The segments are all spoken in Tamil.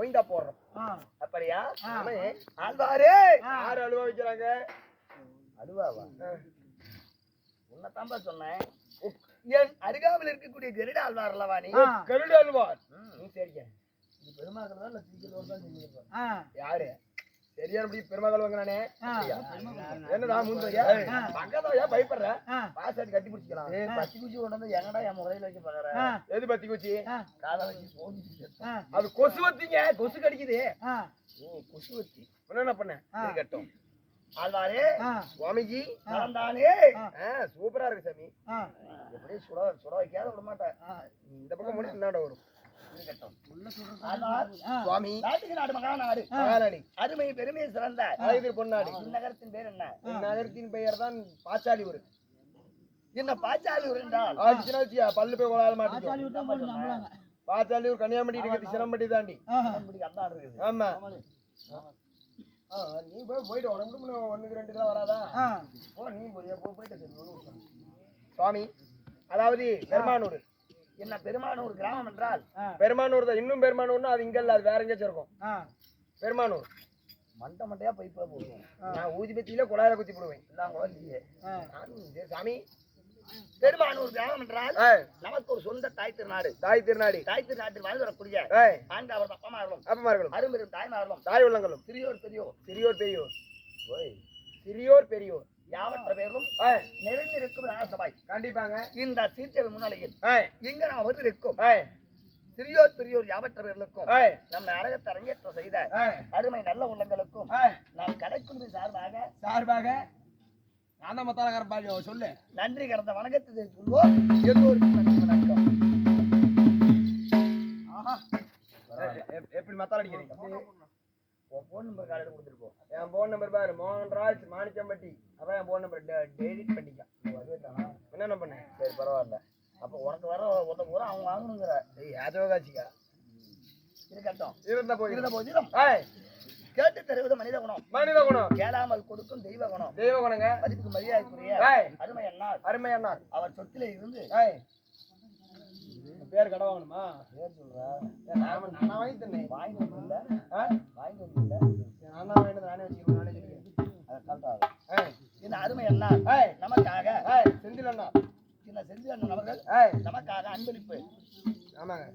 ஒயிண்டா போடுறோம். அப்படியா. ஆழ்வாரே. யாரு அழுவ வைக்கிறாங்க அழுவாவா ஆ. உன்னைத்தான்பா சொன்னேன் என் அருகாமையில் இருக்கக்கூடிய கருட ஆழ்வார் அல்லவா நீ. கருட ஆழ்வார் ம், சரிங்க இது பெருமாக்கள் தான். யாரு சரியானபடி பெருமகள் வாங்கினானே. என்னடா முந்தையா. பக்கத்தையா பயப்படுற கட்டி பிடிச்சிக்கலாம் பத்தி குச்சி கொண்டு வந்து எங்கடா என் முறையில் வைக்க பாக்குற. எது பத்தி குச்சி. காலை வச்சு. அது கொசு வத்தீங்க கொசு கடிக்குது குசுவத்தி உன்ன என்ன பண்ண ஆ. இருக்கட்டும் ஆழ்வாரே. சுவாமிஜி. நடந்தானே சூப்பரா இருக்கு சாமி ஆ. எப்படி சுட சுட வைக்காத விட மாட்டேன். இந்த பக்கம் மட்டும் என்னடா வரும் சுவாமி. நாட்டுக்கு நாடு அருமை பெருமை சிறந்த அழகிர் பொன்னாடி. இந்நகரத்தின் பேர் என்ன? நகரத்தின் பெயர் தான் பாச்சாலி ஊர் என்ன பாச்சாலி என்றால் ஆச்சுன்னா வச்சியா, பல்லு போய் ஆச்சாரி மாட்டேன். பாச்சாலி ஊர் கன்னியாகுமரி இருக்குது சிரம்பட்டி தாண்டி. ஆமா. ஆ, நீ போய் போயிட்டு உடம்பு ஒண்ணுக்கு ரெண்டு தான் வராதா? நீ போய் போயிட்டு. சுவாமி அதாவது பெருமானூர். என்ன பெருமானூர் கிராமம் என்றால். பெருமானூர் தான். இன்னும் பெருமானூர்னா அது இங்க இல்ல அது வேற எங்கேயாச்சும் இருக்கும். பெருமானூர். மண்டை மண்டையா பைப்பா போடுவோம். நான் ஊதிபத்தியில குழாயில குத்தி போடுவேன். நானும் சரி, சாமி பெருமானூர் கிராமம் என்றால் நமக்கு ஒரு சொந்த தாய் திருநாடு. தாய் திருநாடி. தாய் திருநாட்டில் வாழ்ந்து வரக்கூடிய ஆண்டு அவர் அப்பமார்களும் அப்பமார்களும். அரும்பெரும் தாய்மார்களும் தாய் உள்ளங்களும். சிறியோர் பெரியோர். சிறியோர் பெரியோர். ஓய். சிறியோர் பெரியோர். யாவற்ற பேரும் நிறைந்திருக்கும் ராசபாய் கண்டிப்பாங்க. இந்த சீர்தேவி முன்னிலையில் இங்க நாம் வந்து இருக்கும் சிறியோர் பெரியோர் யாவற்ற பேர்களுக்கும் ஏய், நம்ம அரங்கத்தை அரங்கேற்றம் செய்த அருமை நல்ல உள்ளங்களுக்கும். நாம் கடைக்குழுவி சார்பாக சார்பாக நான் தான் மத்தாளக்காரன் பாஜோ சொல்லு. நன்றி கடந்த வணக்கத்தை தெரிவித்துள்ளோம் எல்லோருக்கும் நன்றி வணக்கம். எப்படி மத்தாள் அடிக்கிறீங்க உன் போன் நம்பர் காலையில் கொடுத்துருப்போம் என் போன் நம்பர் பாரு மோகன்ராஜ் மாணிக்கம்பட்டி. அதான் என் போன் நம்பர் டெலிட் பண்ணிக்க. என்னென்ன பண்ணேன்? சரி பரவாயில்ல. அப்போ உனக்கு வர உத பூரா அவங்க வாங்கணுங்கிற. ஏய் யாதவகாச்சிக்கா இருக்கட்டும் இருந்த போய் இருந்த போதிலும் ஏய். கேட்டு தருவது மனித குணம். மனித குணம். கேளாமல் கொடுக்கும் தெய்வ குணம். தெய்வ குணங்க. மதிப்புக்கு மரியாதைக்குரிய அருமை அண்ணார். அருமை அண்ணா அவர் சொத்திலே இருந்து பேர் கடை வாங்கணுமா? பேர் சொல்றா. நான் நான் வாங்கி தந்தேன். வாங்கி ஆ? வாங்கி வந்து நான் தான் வந்து நானே வச்சுக்கிறேன் நானே வச்சுக்கிறேன். அதை கண்டாரு ஏய் இந்த அருமை ஏய் நமக்காக. செந்தில் அண்ணா. இந்த செஞ்சு அண்ணன் அவர்கள் நமக்காக அன்பளிப்பு. ஆமாங்க.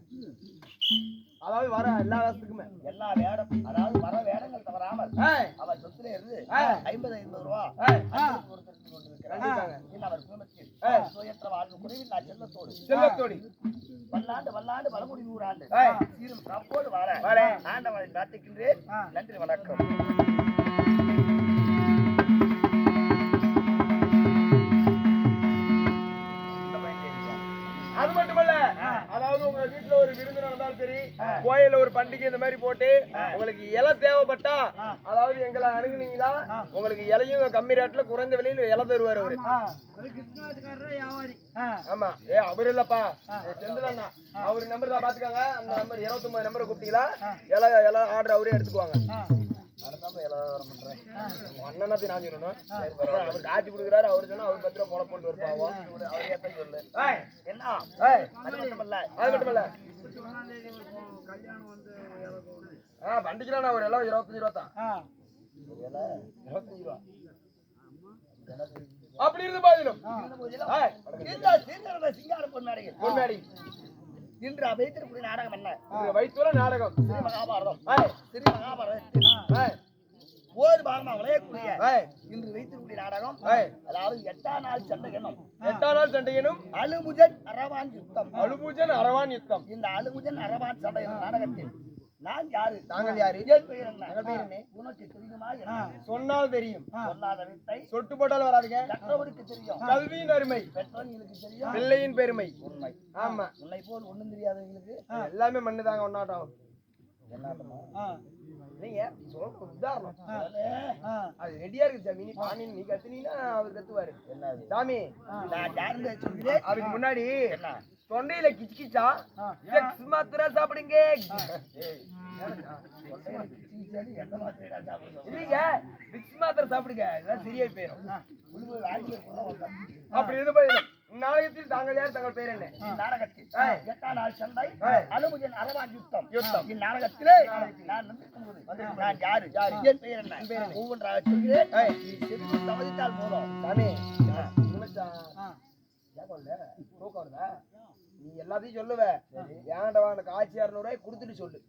அதாவது வர எல்லா வருஷத்துக்குமே. எல்லா வேடம் அதாவது வர வேடங்கள் தவறாமல் அவர் சொத்திலே இருந்து. ஐம்பது ஐம்பது ரூபா இந்த அவர் குடும்பத்தில். சுயற்ற வாழ்வு குறைவில்லா செல்வத்தோடு. செல்வத்தோடி. பல்லாண்டு பல்லாண்டு பலமுடி நூறாண்டு. சீரும் தப்போடு வாழ. ஆண்டவனை பிரார்த்திக்கின்றேன். நன்றி வணக்கம் விருந்து நடந்தாலும் சரி கோயில்ல ஒரு பண்டிகை இந்த மாதிரி போட்டு உங்களுக்கு இலை தேவைப்பட்டா அதாவது எங்களை அணுகுனீங்களா உங்களுக்கு இலையும் கம்மி ரேட்ல குறைந்த விலையில இலை தருவாரு அவரு. ஆமா. ஏ அவர் இல்லப்பா. செந்தில் அண்ணா அவர் நம்பர் தான் பாத்துக்காங்க. அந்த நம்பர் இருபத்தி ஒன்பது நம்பரை கூப்பிட்டீங்களா? இலை இலை ஆர்டர் அவரே எடுத்துக்குவாங்க. அண்ணனாத்தையும் நான் சொல்லணும். அவர் காட்சி கொடுக்குறாரு. அவரு சொன்னா அவர் பத்திரம் போல போட்டு வருப்பாவோ அவர் சொல்லு. என்ன? அது ஒண்ணாம் தேதி ஒரு கல்யாணம் வந்து? ஆ எல்லாம் இருபத்தஞ்சு ரூபா தான். இருபத்தஞ்சு ரூபா. அப்படி இருந்து பாதிலும் சிங்கார பொன்னாடிகள் பொன்னாடி. இன்று அமைத்திருக்கூடிய நாடகம் என்ன? வைத்தூர நாடகம். ஸ்ரீ மகாபாரதம். ஸ்ரீ மகாபாரதத்தில் ஏய் ஒரு பாகமா விளையக்கூடிய இன்று வைத்திருக்கூடிய நாடகம். அதாவது எட்டாம் நாள் சண்டை எண்ணும் எட்டாம் நாள் சண்டையினும் அழுமுஜன் அரவான் யுத்தம். அலுபூஜன் அரவான் யுத்தம். இந்த அழுமுஜன் அரவான் சண்டை எனும் நாடகத்தில் நான் யாரு? தாங்கள் யாரு? என் பெயர் என்ன? உனக்கு தெரியுமா சொன்னால் தெரியும். சொல்லாத வித்தை. சொட்டு போட்டால் வராதுங்க. கற்றவருக்கு தெரியும். கல்வியின் அருமை. பெற்றவங்களுக்கு தெரியும். பிள்ளையின் பெருமை. உண்மை. ஆமா. உன்னை போல் ஒண்ணும் தெரியாதவங்களுக்கு எல்லாமே மண்ணுதாங்க ஒன்னாட்டம் என்னாட்டமா ஆ. நீங்க சொல்ற உதாரணம். ஆ. அது ரெடியா இருக்கு சாமி. நீ பாணி நீ கத்துனீங்கன்னா அவர் கத்துவாரு. சாமி நான் அதுக்கு முன்னாடி தொண்டையில கிச்சு கிச்சா ஆ. செக்ஸ் மாத்திரை சாப்பிடுங்க. இல்லைங்க விக்ஸ் மாத்திரை சாப்பிடுங்க. இதெல்லாம் சரியா போயிடும். அப்படி இருந்து போயிடும் நாடகத்தில் தாங்கள் யார் தங்கள் பேர் என்ன? இந்நாடகத்தில் ஏய். எட்டாம் நாள் ஏய். அனுமதியின் அரவான் யுத்தம். யுத்தம். இந்நாடகத்திலே நான் வந்திருக்கும்போது நான் யாரு? என் பெயர் என்ன? ஒவ்வொன்றாக சொல்கிறேன். தவறித்தால் போதும். ஏன்? தூக்கம் வருதா? நீ எல்லாத்தையும் சொல்லுவ. ஏன்டா அந்த காசு இரநூறுவாய் கொடுத்துட்டு சொல்லு.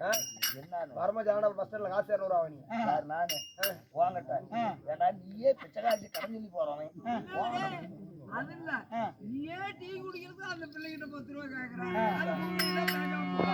ஆ? என்னன்னு வரம ஜான பஸ் ஸ்டாண்ட்ல காசு இரநூறுவா நீ யார் நானு வாங்கட்ட ஏன்னா நீயே பிச்சைக்காட்சி கடன் சொல்லி போறவன். அது இல்ல நீயே டீ குடிக்கிறது அந்த பிள்ளைகிட்ட பத்து ரூபா கேக்குறாங்க அது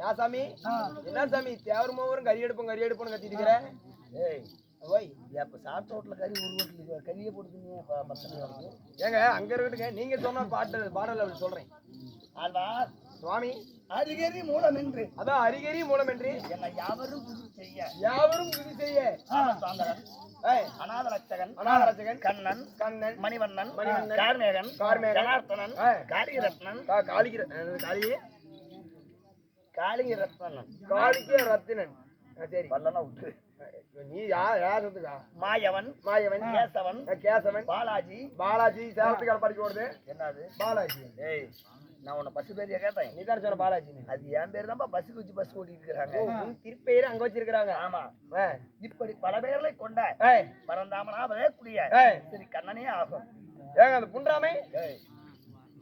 யா சாமி? என்ன சாமி தேவர் மூவரும் கறி எடுப்போம் கறி எடுப்போம் கத்திட்டு இருக்கிற ஏய் ஓய் அப்ப சாப்பிட்ட வீட்டுல கறி ஒரு வீட்டுல கறியை போட்டு பசங்க வருது ஏங்க அங்க இருக்கட்டுங்க நீங்க சொன்ன பாட்டு பாடல் அப்படி சொல்றேன். ஆழ்வார் சுவாமி? அருகேறி மூலம் என்று அதான் அரிகரி மூலமின்றி. என்னை யாவரும் புது செய்ய. யாவரும் இது செய்ய. அநாதரட்சகன் அநாதரட்சகன், கண்ணன். கண்ணன். மணிவண்ணன். மணிவண்ணன், கார்மேகன். கார்மேகன், ஜனார்த்தனன். காளிரத்னன். காளிகிர காளி காளிரத்னன் காளிக்கு ரத்தினன். சரி. பல்லனா விட்டு நீ யார்? யார் சொத்துக்கா மாயவன். மாயவன். கேசவன். கேசவன். பாலாஜி. பாலாஜி. சேலத்துக்கு படிக்க ஓடுது என்னது? பாலாஜி. ஏய் நான் உன்னை பஸ் பேரிய கேட்டேன். நீ தானே சொன்ன பாலாஜி அது என் பேர் தான்ப்பா. பஸ்ஸுக்கு வச்சு பஸ் ஓட்டிட்டு இருக்காங்க உன் அங்க வச்சிருக்காங்க ஆமா. இப்படி பல பேர்களை கொண்ட ஏய். பரந்தாமனாவதே குடிய. சரி கண்ணனே ஆகும். ஏங்க அந்த புன்றாமை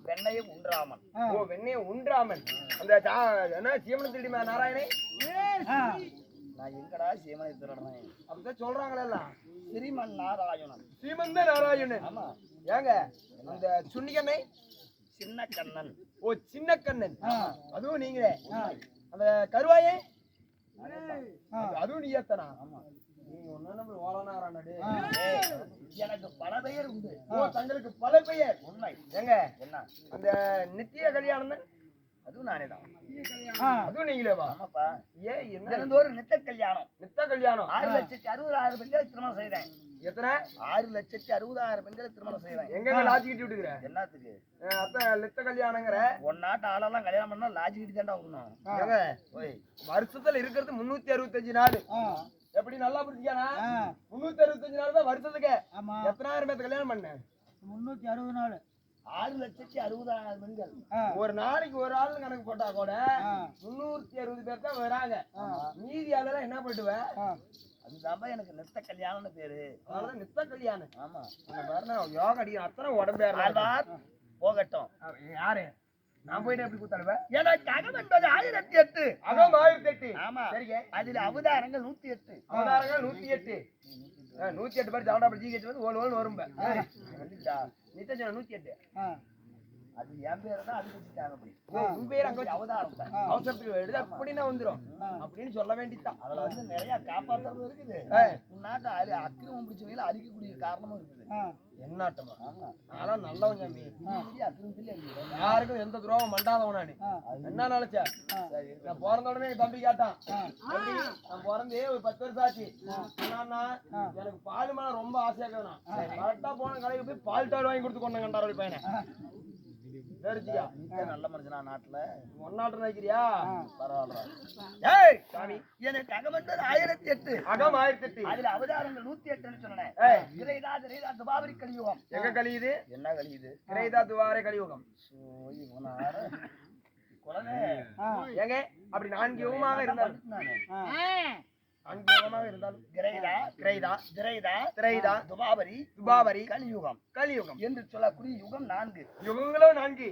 ஏய் வெண்ணையும் உண்றாமன். ஓ வெண்ணைய உண்றாமன். அந்த என்ன சீமன திருடி நாராயணே? நான் எங்கடா சீமனை திருடுறேன் அப்படிதான் சொல்றாங்களே எல்லாம். ஸ்ரீமன் நாராயணன். சீமந்த நாராயணன். ஆமா. ஏங்க அந்த சுன்னிகண்ணை சின்ன கண்ணன் ஓ சின்ன கண்ணன் அதுவும் நீங்களே. அந்த கருவாயே அது- அதுவும் நீ ஏத்தனா நீங்க எனக்கு பல பெயர் உண்டு. தங்களுக்கு பல பெயர். உண்மை. ஏங்க என்ன? அந்த நித்திய கல்யாணம் அதுவும் நானே தான். அதுவும் நீங்களே வா. ஆமாப்பா. ஏன் என்ன? தினந்தோறும் நித்த கல்யாணம். நித்த கல்யாணம். ஆறு லட்சத்தி அறுபதாயிரம் பெண்களை திருமணம் செய்றேன் எத்தனை? ஆறு லட்சத்தி அறுபதாயிரம் பெண்களை திருமணம் செய்றேன் எங்க லாஜிக்கிட்டு விட்டுக்கிற? என்னத்துக்கு அத்த நித்த கல்யாணங்கிற? ஒன்னாட்டு ஆளெல்லாம் கல்யாணம் பண்ணா லாஜி கிட்டி தாண்டா விடணும் வருஷத்துல இருக்கிறது முன்னூத்தி அறுபத்தஞ்சு நாள். எப்படி நல்லா புரிஞ்சுக்கானா முன்னூத்தி அறுபத்தஞ்சு நாள் தான் வருஷத்துக்கு எத்தனாயிரம் பேர்த்த கல்யாணம் பண்ண? முன்னூத்தி அறுபது நாள். ஆறு லட்சத்தி அறுபதாயிரம் பெண்கள். ஒரு நாளைக்கு ஒரு ஆள் கணக்கு போட்டா கூட முன்னூத்தி அறுபது பேர் தான் வராங்க. மீதி ஆளெல்லாம் என்ன பண்ணுவ? அதுதான் எனக்கு நிறுத்த கல்யாணம்னு பேரு. அதனால நித்த கல்யாணம். ஆமா. யோகா அடிக்கிற அத்தனை உடம்பு போகட்டும். யாரு? நான் போயிட்டு எப்படி கூத்தாடுவேன் எனக்கு அகம் என்பது ஆயிரத்தி எட்டு. அகம் ஆயிரத்தி எட்டு. ஆமா. சரிங்க. அதுல அவதாரங்கள் நூத்தி எட்டு. அவதாரங்கள் நூத்தி எட்டு. நூத்தி எட்டு பேர் ஜவடாபடி ஜிஹெச் வந்து ஓல் ஓல் வரும் வந்துச்சா? நித்தஜன நூத்தி எட்டு அது என் பேரு தான் அது வச்சுட்டாங்க அப்படி உன் பேர் அங்க வச்சு அவதாரம் தான் அவசரத்துக்கு எழுத அப்படின்னா வந்துரும். அப்படின்னு சொல்ல வேண்டியதுதான். அதுல வந்து நிறைய காப்பாத்துறது இருக்குது. உன்னாட்ட அரி அக்கிரமம் பிடிச்சவங்கள அழிக்கக்கூடிய காரணமும் இருக்குது. என்னாட்டமா நான்லாம் நல்லவன் சாமி. யாருக்கும் எந்த துரோகம் பண்ணாதவன் நானு. என்ன நினைச்சேன் நான் பிறந்த உடனே தம்பி கேட்டான். நான் பிறந்தே ஒரு பத்து வருஷம் ஆச்சு. என்னன்னா எனக்கு பால் மேல ரொம்ப ஆசையா இருக்கணும் கரெக்டா போன கடைக்கு போய் பால் டால் வாங்கி கொடுத்து கொண்டு கண்டாரோட பையனை. நல்ல மனுஷனா நாட்டுல? நினைக்கிறியா? பரவாயில்ல. ஏய் சாமி எனக்கு ஆயிரத்தி எட்டு. அகம் ஆயிரத்தி எட்டு. அதுல அவதாரங்கள் நூத்தி எட்டுன்னு சொன்னேன். திரைதா துபாவரி கலியுகம். எங்க கழியுது என்ன கழியுது கிரைதா துவாரே கலியுகம். குழந்தை. ஏங்க அப்படி நான்கு யுகமாக இருந்தாலும். யுகமாக இருந்தாலும் கிரைதா கிரைதா திரைதா திரைதா துபாவரி துபாவரி கலியுகம் கலியுகம். என்று சொல்லக்கூடிய யுகம் நான்கு. யுகங்களோ நான்கு?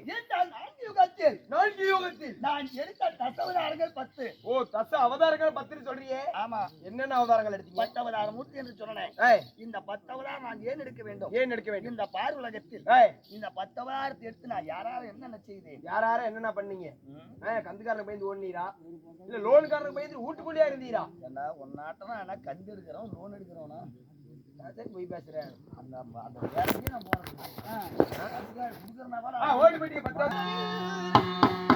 நான்கு யுகத்தில். நான்கு யுகத்தில். நான் எடுத்த தசவதாரங்கள் பத்து. ஓ தச அவதாரங்கள் பத்து சொல்றியே? ஆமா. என்னென்ன அவதாரங்கள் எடுத்தீங்க? பத்தவதாரம் நூத்தி என்று சொன்னேன். இந்த பத்தவதாரம் நான் ஏன் எடுக்க வேண்டும்? ஏன் எடுக்க வேண்டும்? இந்த பார் உலகத்தில் இந்த பத்தவதாரத்தை எடுத்து நான் யாராவது என்னென்ன செய்தேன்? என்னென்ன பண்ணீங்க? கந்துக்காரனுக்கு பயந்து ஓடுனீரா? இல்ல லோனுக்காரனுக்கு பயந்து வீட்டுக்குள்ளேயே இருந்தீரா? ஏண்டா ஆனால் ஆனா கந்து எடுக்கிறோம் லோன் எடுக்கிறோம்னா. நான் சரி போய் பேசுகிறேன் அந்த அந்த வேலைக்கு நான் போறது அதுக்காக கொடுக்குறனா ஓடி போயிட்டீங்க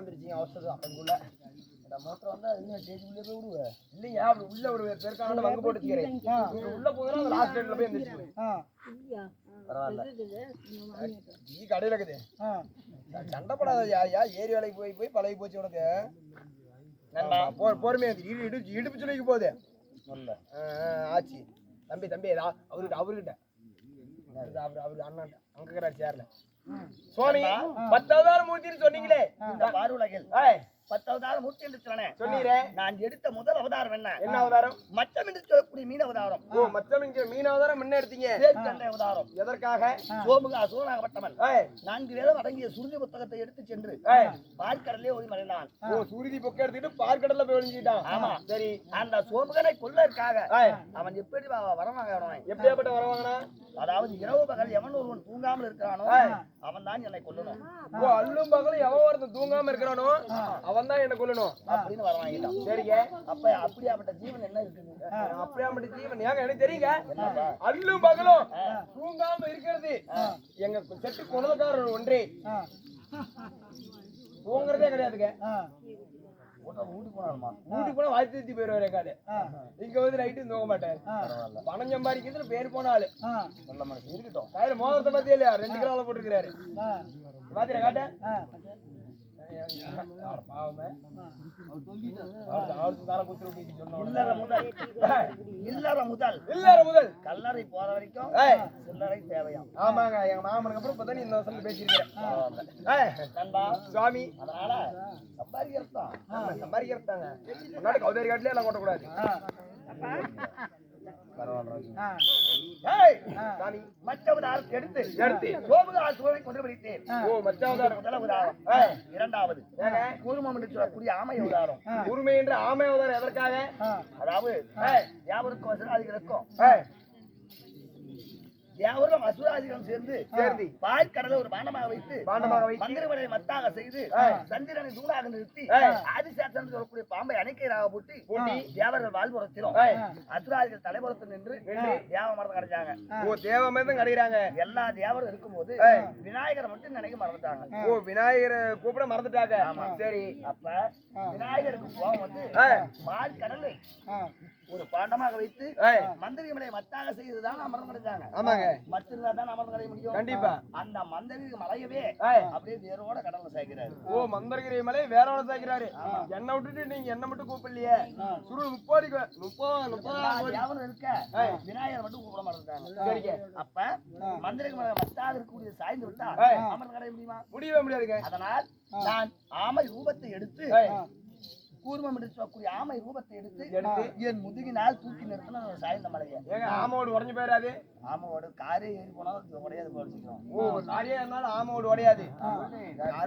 வந்துருச்சுங்க அவசரம் அதுக்குள்ள இந்த மோட்டர் வந்தா இன்னும் ஸ்டேஜுக்குள்ளே போய் விடுவ? இல்லைங்க அப்படி உள்ள ஒரு பெருக்கான வங்கு போட்டு வச்சுக்கிறேன் உள்ள போதுனா அந்த லாஸ்ட் ரேட்ல போய் எந்திரிச்சு பரவாயில்ல. டீ கடையில இருக்குது. சண்டை போடாத யாரையா ஏரி வேலைக்கு போய் போய் பழகி போச்சு உனக்கு. பொறுமையா இடுப்பு இடுப்பு சொல்லிக்கு போகுது. ஆச்சு. தம்பி தம்பி இதா, அவர்கிட்ட. அவரு அவரு அண்ணன் அங்க இருக்கிறார் சேர்ல சுவாமி பத்தாவது மூர்த்தின்னு சொன்னீங்களே. இந்த பார்வுலகில் என்று சொன்னேன் சொன்னீரே நான் எடுத்த முதல் அவதாரம் என்ன? என்ன அவதாரம்? மச்சம் என்று சொல்லக்கூடிய மீன் அவதாரம். ஓ மச்சம் இங்க மீன் அவதாரம் முன்ன எடுத்தீங்க? வேர்க்கடலை அவதாரம். எதற்காக? சோமுகா சூரநாகப்பட்டவன் ஏய், நான்கு வேதம் அடங்கிய சுருதி புத்தகத்தை எடுத்து சென்று பால்கடலே ஓடி மறைந்தான். ஓ சூரிதி போய் ஆமா. சரி. அந்த சோமுகனை கொல்லதற்காக ஏய், அவன் எப்படி வரவாங்க எப்படியாப்பட்ட வரவாங்கண்ணா அதாவது இரவு பகல் எவன் ஒருவன் தூங்காமல் இருக்கிறானோ அவன் தான் என்னை கொல்லணும். ஓ அல்லும் பகலும் எவன் ஒருத்தன் தூங்காம இருக்கிறானோ அவன் தான் என்ன கொல்லணும்? அப்படின்னு வரவாங்கிட்டான் சரிங்க. அப்ப அப்படியாப்பட்ட ஜீவன் என்ன இருக்குது அப்படியாப்பட்ட ஜீவன். ஏங்க எனக்கு தெரியுங்க. அல்லும் பகலும் தூங்காம இருக்கிறது. எங்க செட்டு குணக்காரர் ஒன்றே. தூங்குறதே கிடையாதுங்க. வீட்டுக்கு போனாலுமா போனா வாழ்த்து தூத்தி போயிருவாரு காது இங்க வந்து நைட்டு தூங்க மாட்டாரு. பணம் சம்பாதிக்கிறதுல பேர் போன ஆளு. நல்ல மனசு இருக்கட்டும். மோதிரத்தை இல்லையா? ரெண்டு கிலோ போட்டுருக்காரு பாத்திர காட்ட? இல்லற முதல் இல்லற முதல் இல்ல முதல் கல்லறை போற வரைக்கும். சில்லறை தேவையாம் ஆமாங்க எங்க மாமனுக்கு அப்புறம் இப்பதான் இந்த வருஷம் பேசியிருக்கேன் நண்பா சுவாமி அதனால சம்பாதிக்கிறது தான் ஆமா, சம்பாதிக்கிறதாங்க முன்னாடி கௌதரி காட்டிலே எல்லாம் கொட்டக்கூடாது. மற்றவதால் எடுத்து எடுத்து. சோமுகால் சூழலை கொண்டு பிடித்தேன் ஓ மச்சாவதாரம் முதல் உதாரம். இரண்டாவது. கூர்மம் என்று சொல்லக்கூடிய ஆமை உதாரம். உரிமை என்ற ஆமை அவதாரம் எதற்காக? அதாவது அசுராதிகளுக்கும் ஏய், யாவரும் அசுராதிகளும் சேர்ந்து சேர்ந்து. பால் கடலை ஒரு பாண்டமாக வைத்து பாண்டமாக வைத்து. மந்திரவரை மத்தாக செய்து. சந்திரனை தூணாக நிறுத்தி. ஆதிசாசன் சொல்லக்கூடிய பாம்பை அணைக்கையாக பூட்டி பூட்டி. தேவர்கள் வாழ்புறத்திலும் ஏய். அசுராதிகள் தலைபுறத்தில் நின்று தேவ மரத்தை கிடைச்சாங்க ஓ தேவமேதம் கிடைக்கிறாங்க எல்லா தேவரும் இருக்கும்போது. விநாயகரை மட்டும் நினைக்க மறந்துட்டாங்க ஓ விநாயகரை கூப்பிட மறந்துட்டாங்க ஆமா. சரி அப்ப விநாயகருக்கு கோபம் வந்து. பால் கடலை ஒரு பாண்டமாக வைத்து ஏய், மந்திரிமலை மத்தாக செய்துதான் அமர்ந்து கிடைச்சாங்க ஆமாங்க. மத்திருந்தா தான் அமர்ந்து கிடைக்க முடியும். கண்டிப்பா. அந்த மந்திரி மலையவே. அப்படியே வேரோட கடல்ல சேர்க்கிறாரு ஓ மந்தரகிரி மலை வேறோட சேர்க்கிறாரு என்ன விட்டுட்டு நீங்க என்ன மட்டும் கூப்பிடலையே? சுரு முப்பது முப்பது முப்பதாம் யாவரும் இருக்க. விநாயகர் மட்டும் கூப்பிட மாட்டாங்க அப்ப மந்திரி மலை மத்தாக இருக்கக்கூடிய சாய்ந்து விட்டா. அமர்ந்து கிடைக்க முடியுமா? முடியவே முடியாதுங்க. அதனால் நான் ஆமை ரூபத்தை எடுத்து. கூர்மம் என்று சொல்லக்கூடிய ஆமை ரூபத்தை எடுத்து எடுத்து. என் முதுகினால் தூக்கி நிறுத்தின சாய்ந்த மலையை ஏங்க ஆமாவோடு உடஞ்சு போயிடாது ஆமாவோட காரே ஏறி போனாலும் உடையாது போச்சுக்கிறோம் ஓ நிறைய இருந்தாலும் ஆமாவோடு உடையாது.